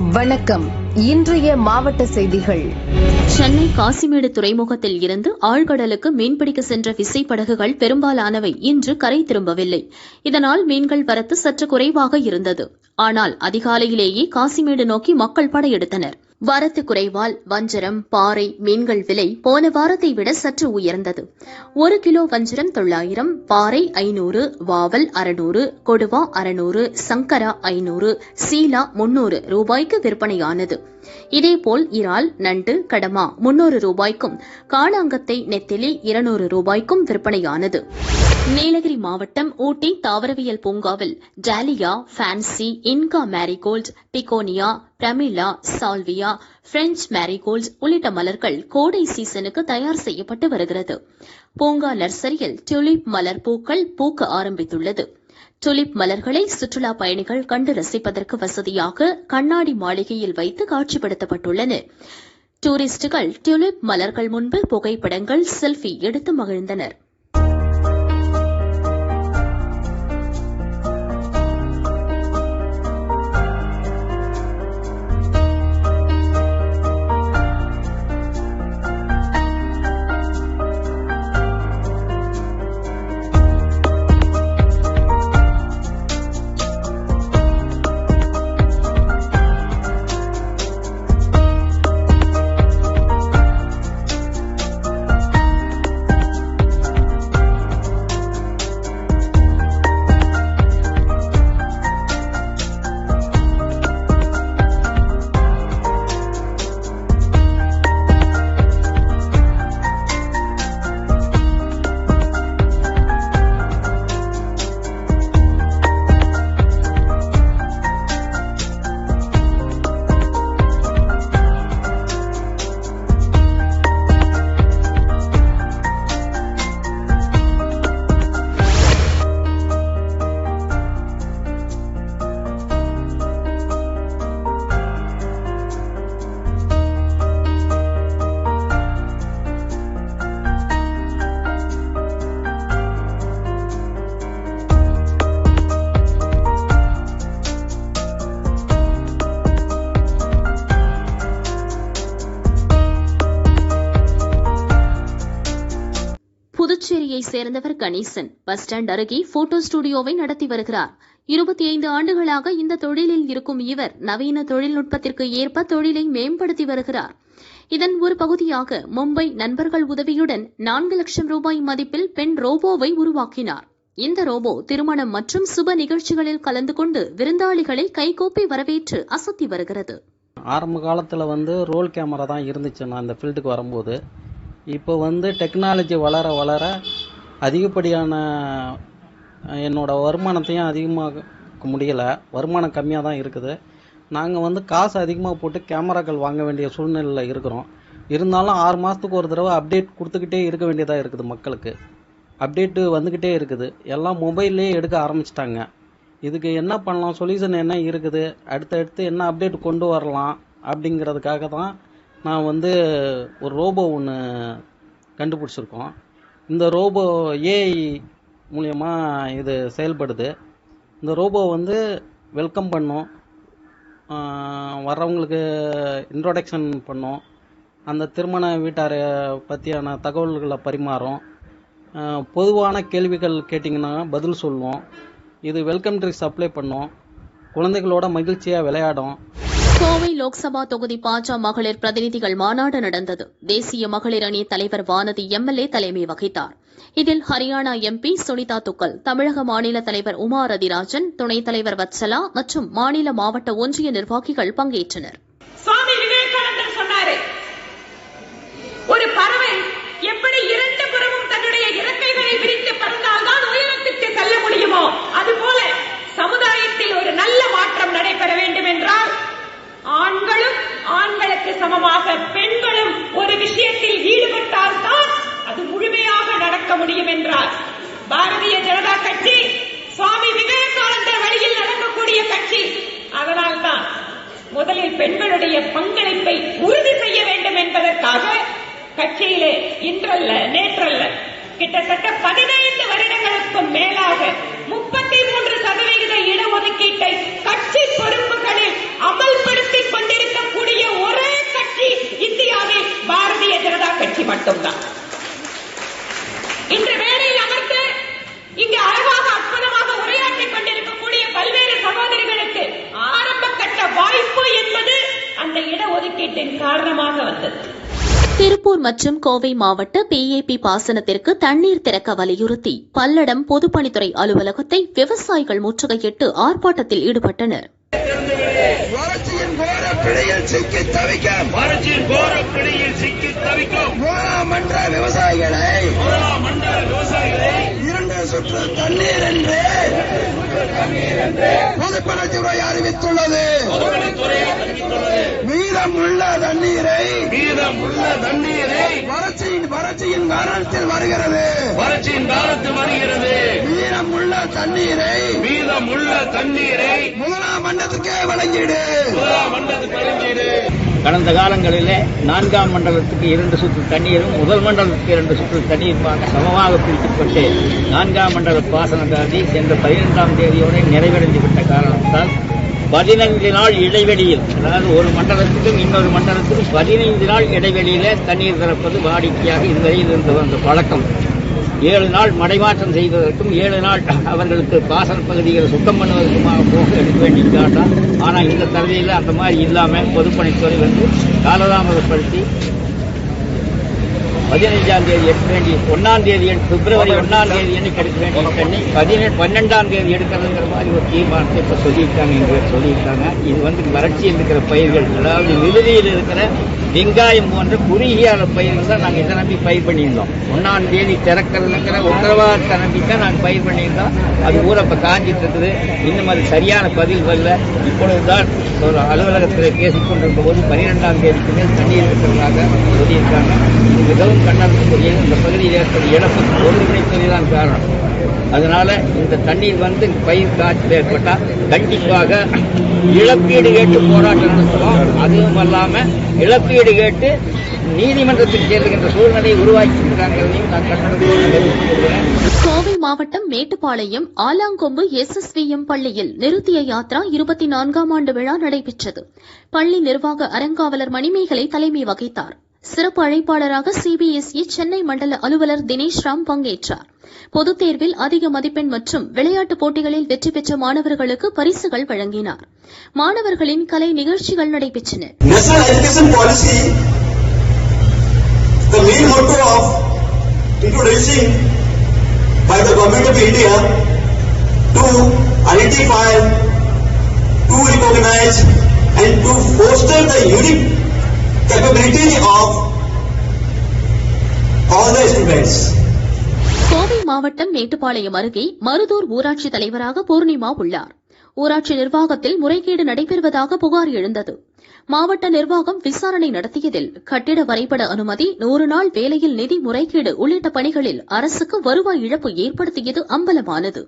வணக்கம். இன்றைய மாவட்ட செய்திகள். சென்னை காசிமேடு துறைமுகத்தில் இருந்து ஆழ்கடலுக்கு மீன்பிடிக்க சென்ற விசைப்படகுகள் பெரும்பாலானவை இன்று கரை திரும்பவில்லை. இதனால் மீன்கள் வரத்து சற்று குறைவாக இருந்தது. ஆனால் அதிகாலையிலேயே காசிமேடு நோக்கி மக்கள் படையெடுத்தனர். வரத்து குறைவால் வஞ்சரம் பாறை மீன்கள் விலை போன வாரத்தை விட சற்று உயர்ந்தது. ஒரு கிலோ வஞ்சரம் தொள்ளாயிரம் பாறை ஐநூறு வாவல் அறுநூறு கொடுவா அறுநூறு சங்கரா ஐநூறு சீலா முன்னூறு ரூபாய்க்கு விற்பனையானது. இதேபோல் இறால் நண்டு கடமா முன்னூறு ரூபாய்க்கும் காளாங்கத்தை நெத்திலி இருநூறு ரூபாய்க்கும் விற்பனையானது. நீலகிரி மாவட்டம் ஊட்டி தாவரவியல் பூங்காவில் dahlia fancy inca marigold begonia primula salvia French marigold உள்ளிட்ட மலர்கள் கோடை சீசனுக்கு தயார் செய்யப்பட்டு வருகிறது. பூங்கா நர்சரியில் டியூலிப் மலர் பூக்கள் பூக்க ஆரம்பித்துள்ளது. டுலிப் மலர்களை சுற்றுலா பயணிகள் கண்டு ரசிப்பதற்கு வசதியாக கண்ணாடி மாளிகையில் வைத்து காட்சிப்படுத்தப்பட்டுள்ளன. டூரிஸ்டுகள் டியூலிப் மலர்கள் முன்பு புகைப்படங்கள் செல்ஃபி எடுத்து மகிழ்ந்தனர். புதுச்சேரியை சேர்ந்தவர் கணேசன். பஸ் ஸ்டாண்ட் அருகே போட்டோ ஸ்டுடியோவை நடத்தி வருகிறார். இருபத்தி ஐந்து ஆண்டுகளாக இந்த தொழிலில் இருக்கும் இவர் நவீன தொழில்நுட்பத்திற்கு ஏற்ப தொழிலை மேம்படுத்தி வருகிறார். இதன் ஒரு பகுதியாக மும்பை நண்பர்கள் உதவியுடன் நான்கு லட்சம் ரூபாய் மதிப்பில் பெண் ரோபோவை உருவாக்கினார். இந்த ரோபோ திருமணம் மற்றும் சுப நிகழ்ச்சிகளில் கலந்து கொண்டு விருந்தாளிகளை கைகோப்பி வரவேற்று அசத்தி வருகிறது. ஆரம்ப காலத்தில் வந்து ரோல் கேமரா தான் இருந்துச்சு. நான் இந்த ஃபீல்டுக்கு வரும்போது. இப்போ வந்து டெக்னாலஜி வளர வளர அதிகப்படியான என்னோடய என்னோட வருமானத்தையும் அதிகமாக்க முடியலை. வருமானம் கம்மியாக தான் இருக்குது. நாங்கள் வந்து காசு அதிகமாக போட்டு கேமராக்கள் வாங்க வேண்டிய சூழ்நிலையில் இருக்கிறோம். இருந்தாலும் ஆறு மாதத்துக்கு ஒரு தடவை அப்டேட் கொடுத்துக்கிட்டே இருக்க வேண்டியதாக இருக்குது மக்களுக்கு. அப்டேட்டு வந்துக்கிட்டே இருக்குது. எல்லாம் மொபைல்லே எடுக்க ஆரம்பிச்சிட்டாங்க. இதுக்கு என்ன பண்ணலாம்? சொல்யூஷன் என்ன இருக்குது? அடுத்தடுத்து என்ன அப்டேட் கொண்டு வரலாம்? அப்படிங்கிறதுக்காக தான் நான் வந்து ஒரு ரோபோ ஒன்று கண்டுபிடிச்சிருக்கோம். இந்த ரோபோ ஏஐ மூலயமா இது செயல்படுது. இந்த ரோபோ வந்து வெல்கம் பண்ணும். வர்றவங்களுக்கு இன்ட்ரோடக்ஷன் பண்ணும். அந்த திருமண வீட்டாரை பற்றியான தகவல்களை பரிமாறும். பொதுவான கேள்விகள் கேட்டிங்கன்னா பதில் சொல்லுவோம் இது வெல்கம் ட்ரிங்க்ஸ் அப்ளை பண்ணும். குழந்தைகளோட மகிழ்ச்சியாக விளையாடும். கோவை லோக்சபா தொகுதி பாஜ மகளிர் பிரதிநிதிகள் மாநாடு நடந்தது. தேசிய மகளிர் அணி தலைவர் வானதி எம்எல்ஏ தலைமை வகித்தார். இதில் ஹரியானா எம்பி சுனிதா துக்கல் தமிழக மாநில தலைவர் உமா ரதிராஜன் துணைத் தலைவர் வத்சலா மற்றும் மாநில மாவட்ட ஒன்றிய நிர்வாகிகள் பங்கேற்றனர். முடியுமோ? அதுபோல சமுதாயத்தில் ஒரு நல்ல மாற்றம் நடைபெற வேண்டும் என்றால் ஆண்களும் ஆண்களுக்கு சமமாக பெண்களும் ஒரு விஷயத்தில் ஈடுபட்டால் தான் அது முழுமையாக நடக்க முடியும் என்றார். பாரதிய ஜனதா கட்சி சுவாமி விவேகானந்தர் வழியில் நடக்கக்கூடிய கட்சி. அதனால்தான் முதலில் பெண்களுடைய பங்களிப்பை உறுதி செய்ய வேண்டும் என்பதற்காக கட்சியிலே இன்றல்ல நேற்றல்ல கிட்டத்தட்ட பதினைந்து வருடங்களுக்கும் மேலாக முப்பத்தி மூன்று சதவிகித இடஒதுக்கீட்டை கட்சி அமல்படுத்திக் கொண்டிருக்கக்கூடிய ஒரே கட்சி இந்தியாவில் பாரதிய ஜனதா கட்சி மட்டும்தான். இன்று வேலையில் அமர்ந்து இங்கு அழகாக அற்புதமாக உரையாற்றிக் கொண்டிருக்கக்கூடிய பல்வேறு சகோதரிகளுக்கு ஆரம்ப கட்ட வாய்ப்பு என்பது அந்த இடஒதுக்கீட்டின் காரணமாக வந்தது. திருப்பூர் மற்றும் கோவை மாவட்ட பிஏபி பாசனத்திற்கு தண்ணீர் திறக்க வலியுறுத்தி பல்லடம் பொதுப்பணித்துறை அலுவலகத்தை விவசாயிகள் முற்றுகையிட்டு ஆர்ப்பாட்டத்தில் ஈடுபட்டனா் வறட்சியின் கோர பிழையில் சிக்கி தவிக்கும். வறட்சியின் கோர பிடியில் சிக்கி தவிக்கும். மன்ற விவசாயிகளை மண்டல விவசாயிகளை இரண்டு சுற்று தண்ணீர் என்று பொதுப்பணித்துறை அறிவித்துள்ளது. மீதமுள்ள தண்ணீரை மீதம் உள்ள தண்ணீரை வறட்சியின் வறட்சியின் காரணத்தில் வருகிறது. வறட்சியின் காலத்து வருகிறது. மீதமுள்ள தண்ணீரை மீதம் உள்ள தண்ணீரை முதலாம் மண்டலத்துக்கே வழங்கிடு. முதலாம் மண்டலத்துக்கு வழங்கிடு. கடந்த காலங்களிலே நான்காம் மண்டலத்துக்கு இரண்டு சுற்று தண்ணீரும் முதல் மண்டலத்துக்கு இரண்டு சுற்று தண்ணீருமாக சமமாக பிரிக்கப்பட்டு நான்காம் மண்டல பாசன தாதி சென்ற பதினைந்தாம் தேதியோடு நிறைவடைந்து விட்ட காரணத்தால் பதினைந்து நாள் இடைவெளியில் அதாவது ஒரு மண்டலத்துக்கும் இன்னொரு மண்டலத்துக்கும் பதினைந்து நாள் இடைவெளியிலே தண்ணீர் திறப்பது வாடிக்கையாக இதுவரையில் இருந்து வந்த பழக்கம். ஏழு நாள் மடைமாற்றம் செய்வதற்கும் ஏழு நாள் அவர்களுக்கு பாசன பகுதிகளை சுத்தம் பண்ணுவதற்குமாக போக எடுக்க வேண்டிய காட்டால் ஆனால் இந்த தகுதியில் அந்த மாதிரி இல்லாமல் பொதுப்பணித்துறை வந்து காலதாமதப்படுத்தி பதினைஞ்சாம் தேதி எடுக்க வேண்டிய ஒன்னாம் தேதி பிப்ரவரி ஒன்னாம் தேதி அன்னைக்கு எடுக்க வேண்டிய தண்ணி பதினெட்டு பன்னெண்டாம் தேதி எடுக்கிறதுங்கிற மாதிரி ஒரு தீர்மானத்தை இப்போ சொல்லியிருக்காங்க எங்களுக்கு சொல்லியிருக்காங்க. இது வந்து வறட்சியில் இருக்கிற பயிர்கள் அதாவது விடுதியில் இருக்கிற வெங்காயம் போன்ற குறுகிய அளவு பயிர்கள் தான் நாங்கள் இதை நம்பி பயிர் பண்ணியிருந்தோம். ஒன்றாம் தேதி திறக்கிறதுங்கிற உத்தரவாதத்தை நம்பி தான் நாங்கள் பயிர் பண்ணியிருந்தோம். அது ஊரை இப்போ காஞ்சிட்டு இருக்குது. இன்னும் அது சரியான பதில் வரல. இப்பொழுதுதான் ஒரு அலுவலகத்தில் பேசிக்கொண்டிருக்கும் போது பன்னிரெண்டாம் தேதிக்கு மேல் தண்ணீர் இருக்கிறதாக சொல்லியிருக்காங்க. மிகவும் கண்டனத்துக்குரிய இந்த பகுதியில் ஏற்படும் இழப்புக்கு ஒருங்கிணைப்பதுதான் காரணம். அதனால இந்த தண்ணீர் வந்து பயிர் காய்ச்சல் ஏற்பட்டால் கண்டிப்பாக இழப்பீடு கேட்டு போராட்டம் நடத்துவோம் அதுவும் அல்லாமல் இழப்பீடு கேட்டு நீதிமன்றத்துக்கு செல்லுகின்ற சூழ்நிலையை உருவாக்கி இருக்கிறாங்கிறதையும் நான் கண்டனத்தோடு கோவை மாவட்டம் Mettupalayam Alangombu S S V M பள்ளியில் நிறுத்திய யாத்ரா இருபத்தி நான்காம் ஆண்டு விழா நடைபெற்றது. பள்ளி நிர்வாக அறங்காவலர் மணிமேகலை தலைமை வகித்தாா் சிறப்பு அழைப்பாளராக சிபிஎஸ்இ சென்னை மண்டல அலுவலர் தினேஷ் ராம் பங்கேற்றார். பொதுத் தேர்வில் அதிக மதிப்பெண் மற்றும் விளையாட்டுப் போட்டிகளில் வெற்றி பெற்ற மாணவர்களுக்கு பரிசுகள் வழங்கினார். மாணவர்களின் கலை நிகழ்ச்சிகள் நடைபெற்றன. By the Government of India to identify, to recognize and to foster the unique capability of all the students. Kovai மாவட்டம் மேட்டுப்பாளையம் அருகே மருதூர் ஊராட்சி தலைவராக பூர்ணிமா உள்ளார். ஊராட்சி நிர்வாகத்தில் முறைகேடு நடைபெறுவதாக புகார் எழுந்தது. மாவட்ட நிர்வாகம் விசாரணை நடத்தியதில் கட்டிட வரைபட அனுமதி நூறு நாள் வேலையில் நிதி முறைகேடு உள்ளிட்ட பணிகளில் அரசுக்கு வருவாய் இழப்பு ஏற்படுத்தியது அம்பலமானது.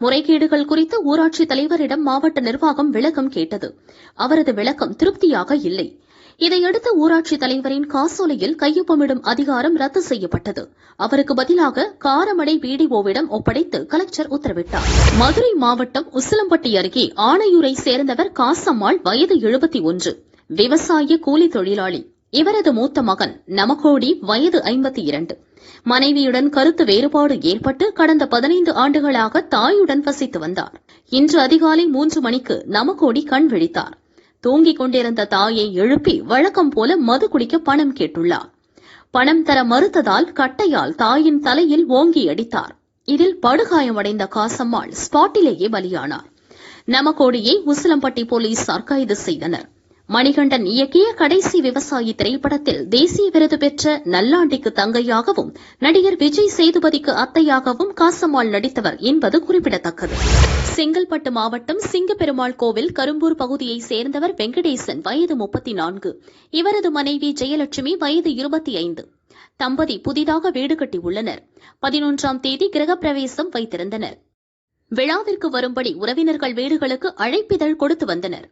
முறைகேடுகள் குறித்து ஊராட்சி தலைவரிடம் மாவட்ட நிர்வாகம் விளக்கம் கேட்டது. அவரது விளக்கம் திருப்தியாக இல்லை. இதையடுத்து ஊராட்சி தலைவரின் காசோலையில் கையொப்பமிடும் அதிகாரம் ரத்து செய்யப்பட்டது. அவருக்கு பதிலாக காரமடை பிடிஓவிடம் ஒப்படைத்து கலெக்டர் உத்தரவிட்டார். மதுரை மாவட்டம் உசிலம்பட்டி அருகே ஆணையூரை சேர்ந்தவர் காசம்மாள் வயது எழுபத்தி ஒன்று. விவசாய கூலி தொழிலாளி. இவரது மூத்த மகன் நமகோடி வயது ஐம்பத்தி இரண்டு. மனைவியுடன் கருத்து வேறுபாடு ஏற்பட்டு கடந்த பதினைந்து ஆண்டுகளாக தாயுடன் வசித்து வந்தார். இன்று அதிகாலை மூன்று மணிக்கு நமகோடி கண் விழித்தார். தூங்கிக் கொண்டிருந்த தாயை எழுப்பி வழக்கம் போல மது குடிக்க பணம் கேட்டுள்ளார். பணம் தர மறுத்ததால் கட்டையால் தாயின் தலையில் ஓங்கி அடித்தார். இதில் படுகாயமடைந்த காசம்மாள் ஸ்பாட்டிலேயே பலியானார். நமக்கோடியை உசிலம்பட்டி போலீசார் கைது செய்தனர். மணிகண்டன் இயக்கிய கடைசி விவசாயி திரைப்படத்தில் தேசிய விருது பெற்ற நல்லாண்டிக்கு தங்கையாகவும் நடிகர் விஜய் சேதுபதிக்கு அத்தையாகவும் காசம்மாள் நடித்தவர் என்பது குறிப்பிடத்தக்கது. செங்கல்பட்டு மாவட்டம் சிங்கப்பெருமாள் கோவில் கரும்பூர் பகுதியைச் சேர்ந்தவர் வெங்கடேசன் வயது முப்பத்தி நான்கு இவரது மனைவி ஜெயலட்சுமி வயது இருபத்தி ஐந்து தம்பதி புதிதாக வீடு கட்டியுள்ளனர் பதினொன்றாம் தேதி கிரகப்பிரவேசம் வைத்திருந்தனர். விழாவிற்கு வரும்படி உறவினர்கள் வீடுகளுக்கு அழைப்பிதழ் கொடுத்து வந்தனர்.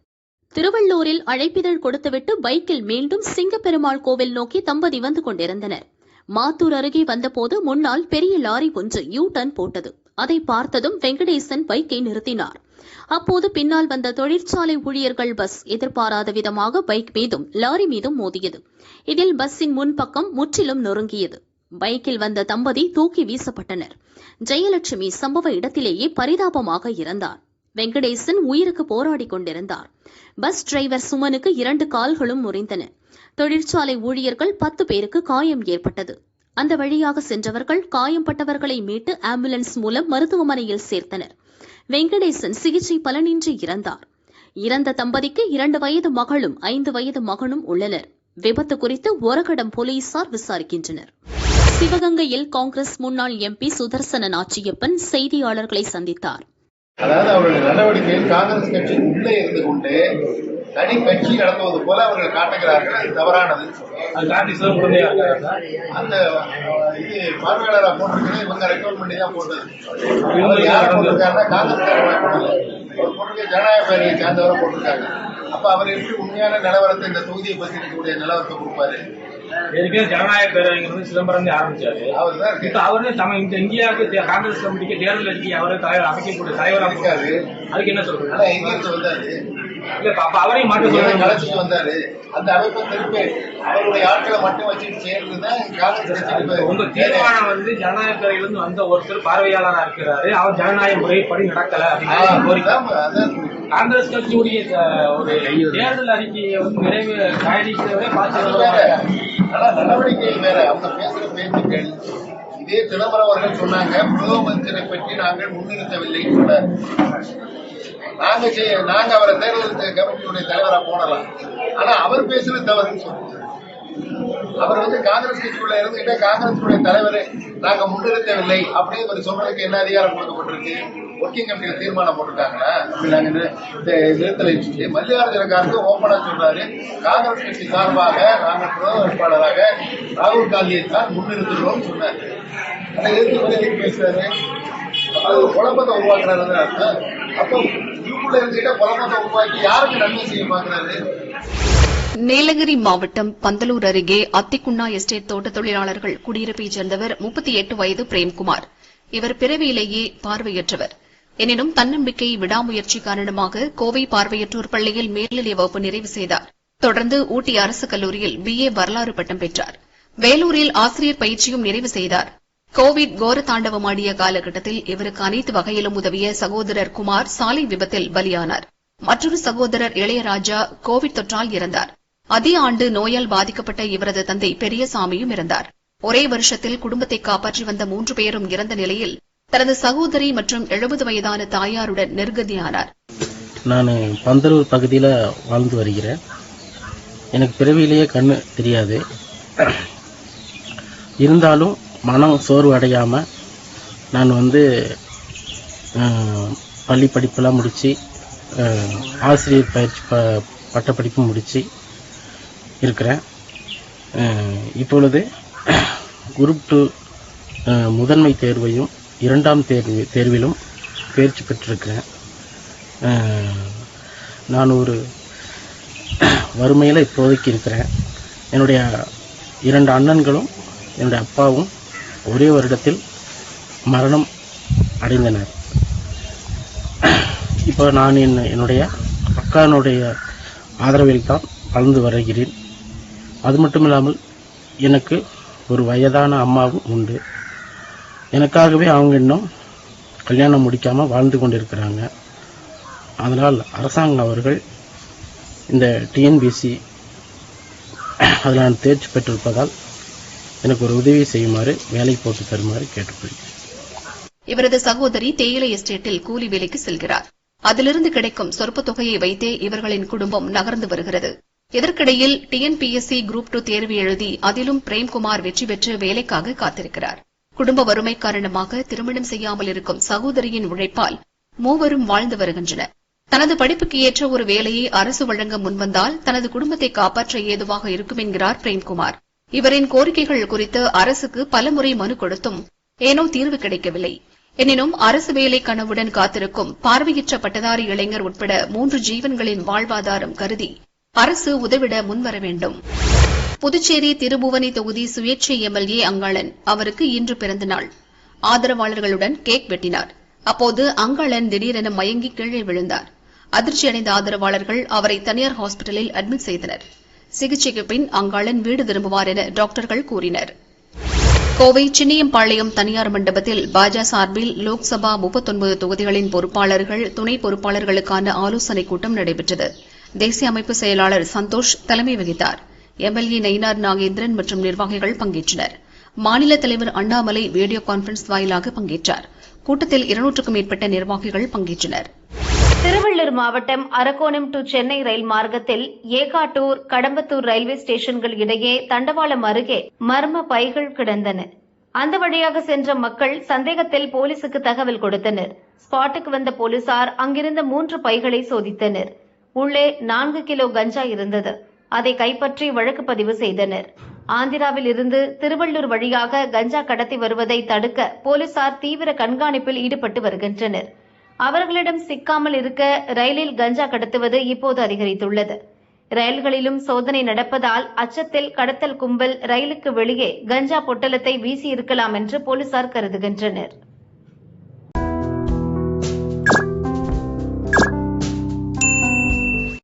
திருவள்ளூரில் அழைப்பிதழ் கொடுத்துவிட்டு பைக்கில் மீண்டும் சிங்கப்பெருமாள் கோவில் நோக்கி தம்பதி வந்து கொண்டிருந்தனர். மாத்தூர் அருகே வந்தபோது முன்னால் பெரிய லாரி ஒன்று யூ டர்ன் போட்டது. அதை பார்த்ததும் வெங்கடேசன் பைக்கை நிறுத்தினார். அப்போது பின்னால் வந்த தொழிற்சாலை ஊழியர்கள் பஸ் எதிர்பாராத விதமாக பைக் மீதும் லாரி மீதும் மோதியது. இதில் பஸ்ஸின் முன்பக்கம் முற்றிலும் நொறுங்கியது. பைக்கில் வந்த தம்பதி தூக்கி வீசப்பட்டனர். ஜெயலட்சுமி சம்பவ இடத்திலேயே பரிதாபமாக இறந்தார் வெங்கடேசன் உயிருக்கு போராடிக் கொண்டிருந்தார். பஸ் டிரைவர் சுமனுக்கு இரண்டு கால்களும் முறிந்தன. தொழிற்சாலை ஊழியர்கள் பத்து பேருக்கு காயம் ஏற்பட்டது. அந்த வழியாக சென்றவர்கள் காயம்பட்டவர்களை மீட்டு ஆம்புலன்ஸ் மூலம் மருத்துவமனையில் சேர்த்தனர். வெங்கடேசன் சிகிச்சை பலனின்றி இறந்தார். இறந்த தம்பதிக்கு இரண்டு வயது மகளும் ஐந்து வயது மகனும் உள்ளனர். விபத்து குறித்து ஒரகடம் போலீசார் விசாரிக்கின்றனர். சிவகங்கையில் காங்கிரஸ் முன்னாள் எம்பி சுதர்சன நாச்சியப்பன் செய்தியாளர்களை சந்தித்தார். அதாவது அவருடைய நடவடிக்கையில் காங்கிரஸ் கட்சி உள்ளே இருந்து கொண்டு தனி கட்சி நடத்துவது போல அவர்கள் காட்டுகிறார்கள். அது தவறானது. அந்த இது பார்வையாளரா போட்டிருக்கிறது இவங்க ரெக்கமெண்ட் பண்ணி தான் போட்டது. அவர் யார் போட்டிருக்காருன்னா காங்கிரஸ் போடல அவர் போட்டிருக்க ஜனநாயக பேரவை சேர்ந்தவரை போட்டிருக்காங்க அப்ப அவர் எப்படி உண்மையான நிலவரத்தை இந்த தொகுதியை பத்தி இருக்கக்கூடிய நிலவரத்தை கொடுப்பாரு? ஏற்கனவே ஜனநாயக பேரவைங்கிறது சிதம்பரம் ஆரம்பிச்சாரு. இப்ப அவரு தம இந்த இந்தியாவுக்கு காங்கிரஸ் கமிட்டிக்கு தேர்தல் அறிக்கை அவரை தலைவர் அமைக்கக்கூடிய தலைவரா இருக்காரு. அதுக்கு என்ன இல்ல அப்ப அவரையும் மாற்ற சொல்லுங்க கலைச்சிட்டு வந்தாரு? அந்த அமைப்பை திருப்பி அவருடைய ஆட்களை மட்டும் வச்சுட்டு சேர்ந்துதான் உங்க தீர்மானம் வந்து ஜனநாயக பேரவையில இருந்து வந்த ஒருத்தர் பார்வையாளரா இருக்கிறாரு. அவர் ஜனநாயக முறைப்படி நடக்கல அப்படின்னு கோரிக்கை. காங்கிரஸ் கட்சியுடைய ஒரு தேர்தல் அறிக்கையை வந்து நிறைவு தயாரிக்கிறவரே அது பார்த்து. ஆனா நடவடிக்கை வேற அவங்க பேசுற பேச்சுக்கள் இதே சிதம்பரம் அவர்கள் சொன்னாங்க பிரதம மந்திரை பற்றி நாங்கள் முன்னிறுத்தவில்லை சொன்னார். நாங்க செய்ய- நாங்க அவரை தேர்தல் கமிட்டியுடைய தலைவரா போடலாம். ஆனா அவர் பேசுறது தவறுன்னு சொல்லுவாங்க அவர் வந்து காங்கிரஸ் கட்சிக்குள்ள இருந்துகிட்டே காங்கிரஸ் தலைவரை நாங்க முன்னிறுத்தவில்லை அப்படின்னு ஒரு சொல்றதுக்கு என்ன அதிகாரம் கொடுக்கப்பட்டிருக்கு? ஒர்க்கிங் கமிட்டியில் தீர்மானம் போட்டுட்டாங்களா அப்படி நாங்க நிறுத்தலை சொல்லி மல்லிகார்ஜுன கார்க்கு ஓப்பனா சொல்றாரு. காங்கிரஸ் கட்சி சார்பாக நாங்கள் பிரதம வேட்பாளராக ராகுல் காந்தியை தான் முன்னிறுத்துகிறோம் சொன்னார். அதை எதிர்த்து பேசுறாரு? அது குழப்பத்தை உருவாக்குறாரு அர்த்தம். அப்போ இதுக்குள்ள இருந்துகிட்ட குழப்பத்தை உருவாக்கி யாருக்கு நன்மை செய்ய பாக்குறாரு? நீலகிரி மாவட்டம் பந்தலூர் அருகே அத்திக்குண்ணா எஸ்டேட் தோட்ட தொழிலாளர்கள் குடியிருப்பைச் சேர்ந்தவர் முப்பத்தி எட்டு வயது பிரேம்குமார். இவர் பிறவியிலேயே பார்வையற்றவர். எனினும் தன்னம்பிக்கை விடாமுயற்சி காரணமாக கோவை பார்வையற்றோர் பள்ளியில் மேல்நிலை வகுப்பு நிறைவு செய்தார். தொடர்ந்து ஊட்டி அரசு கல்லூரியில் பிஏ வரலாறு பட்டம் பெற்றார். வேலூரில் ஆசிரியர் பயிற்சியும் நிறைவு செய்தார். கோவிட் கோர தாண்டவமாடிய காலகட்டத்தில் இவருக்கு அனைத்து வகையிலும் உதவிய சகோதரர் குமார் சாலை விபத்தில் பலியானார். மற்றொரு சகோதரர் இளையராஜா கோவிட் தொற்றால் இறந்தார். அதே ஆண்டு நோயால் பாதிக்கப்பட்ட இவரது தந்தை பெரியசாமியும் இறந்தார். ஒரே வருஷத்தில் குடும்பத்தை காப்பாற்றி வந்த மூன்று பேரும் இறந்த நிலையில் தனது சகோதரி மற்றும் எழுபது வயதான தாயாருடன் நிர்கதியானார் நான் பந்தலூர் பகுதியில் வாழ்ந்து வருகிறேன். எனக்கு பிறவியிலேயே கண்ணு தெரியாது. இருந்தாலும் மனம் சோர்வு அடையாமல் நான் வந்து பள்ளி படிப்பெல்லாம் முடித்து ஆசிரியர் பயிற்சி ப பட்டப்படிப்பு முடித்து இருக்கிறேன். இப்பொழுது குரூப் டூ முதன்மை தேர்வையும் இரண்டாம் தேர்வு தேர்விலும் தேர்ச்சி பெற்றிருக்கிறேன். நான் ஒரு வறுமையில் இப்போதைக்கு இருக்கிறேன். என்னுடைய இரண்டு அண்ணன்களும் என்னுடைய அப்பாவும் ஒரே வருடத்தில் மரணம் அடைந்தனர். இப்போ நான் என் என்னுடைய அக்கானுடைய ஆதரவில் தான் வளர்ந்து வருகிறேன். அது மட்டும் இல்லாமல் எனக்கு ஒரு வயதான அம்மாவும் உண்டு. எனக்காகவே அவங்க இன்னும் கல்யாணம் முடிக்காமல் வாழ்ந்து கொண்டிருக்கிறாங்க. அதனால் அரசாங்கம் அவர்கள் இந்த டிஎன்பிசி அதில் நான் தேர்ச்சி பெற்றிருப்பதால் எனக்கு ஒரு உதவி செய்யுமாறு வேலை போட்டு தருமாறு கேட்டுக்கொள்கிறேன். இவரது சகோதரி தேயிலை எஸ்டேட்டில் கூலி வேலைக்கு செல்கிறார். அதிலிருந்து கிடைக்கும் சொற்ப தொகையை வைத்தே இவர்களின் குடும்பம் நகர்ந்து வருகிறது. இதற்கிடையில் டிஎன்பிஎஸ்சி குரூப் டூ தேர்வு எழுதி அதிலும் பிரேம்குமார் வெற்றி பெற்று வேலைக்காக காத்திருக்கிறார். குடும்ப வறுமை காரணமாக திருமணம் செய்யாமல் இருக்கும் சகோதரியின் உழைப்பால் மூவரும் வாழ்ந்து வருகின்றனர். தனது படிப்புக்கு ஏற்ற ஒரு வேலையை அரசு வழங்க முன்வந்தால் தனது குடும்பத்தை காப்பாற்ற ஏதுவாக இருக்கும் என்கிறார் பிரேம்குமார். இவரின் கோரிக்கைகள் குறித்து அரசுக்கு பலமுறை மனு கொடுத்தும் ஏனோ தீர்வு கிடைக்கவில்லை. எனினும் அரசு வேலை கனவுடன் காத்திருக்கும் பார்வையற்ற பட்டதாரி இளைஞர் உட்பட மூன்று ஜீவன்களின் வாழ்வாதாரம் கருதி அரசு உதவிட முன்வர வேண்டும். புதுச்சேரி திருபுவனை தொகுதி சுயேட்சை எம்எல்ஏ அங்காளன் அவருக்கு இன்று பிறந்த நாள் ஆதரவாளர்களுடன் கேக் வெட்டினார். அப்போது அங்காளன் திடீரென மயங்கி கீழே விழுந்தார். அதிர்ச்சியடைந்த ஆதரவாளர்கள் அவரை தனியார் ஹாஸ்பிட்டலில் அட்மிட் செய்தனர். சிகிச்சைக்கு பின் அங்காளன் வீடு திரும்புவார் என டாக்டர்கள் கூறினர். கோவை சின்னியம்பாளையம் தனியார் மண்டபத்தில் பாஜக சார்பில் லோக்சபா முப்பத்தொன்பது தொகுதிகளின் பொறுப்பாளர்கள் துணை பொறுப்பாளர்களுக்கான ஆலோசனைக் கூட்டம் நடைபெற்றது. தேசிய அமைப்பு செயலாளர் சந்தோஷ் தலைமை வகித்தார். எம்எல்ஏ நயினார் நாகேந்திரன் மற்றும் நிர்வாகிகள் பங்கேற்றனர். மாநில தலைவர் அண்ணாமலை வீடியோ கான்பரன்ஸ் வாயிலாக பங்கேற்றார். கூட்டத்தில் இருநூற்றுக்கும் மேற்பட்ட நிர்வாகிகள் பங்கேற்றனர். திருவள்ளூர் மாவட்டம் அரக்கோணம் டு சென்னை ரயில் மார்க்கத்தில் ஏகாட்டூர் கடம்பத்தூர் ரயில்வே ஸ்டேஷன்கள் இடையே தண்டவாளம் அருகே மர்ம பைகள் கிடந்தன. அந்த வழியாக சென்ற மக்கள் சந்தேகத்தில் போலீசுக்கு தகவல் கொடுத்தனர். ஸ்பாட்டுக்கு வந்த போலீசார் அங்கிருந்த மூன்று பைகளை சோதித்தனர். உள்ளே நான்கு கிலோ கஞ்சா இருந்தது. அதை கைப்பற்றி வழக்கு பதிவு செய்தனர். ஆந்திராவில் இருந்து திருவள்ளூர் வழியாக கஞ்சா கடத்தி வருவதை தடுக்க போலீசார் தீவிர கண்காணிப்பில் ஈடுபட்டு வருகின்றனர். அவர்களிடம் சிக்காமல் இருக்க ரயிலில் கஞ்சா கடத்துவது இப்போது அதிகரித்துள்ளது. ரயில்களிலும் சோதனை நடப்பதால் அச்சத்தில் கடத்தல் கும்பல் ரயிலுக்கு வெளியே கஞ்சா பொட்டலத்தை வீசியிருக்கலாம் என்று போலீசார் கருதுகின்றனர்.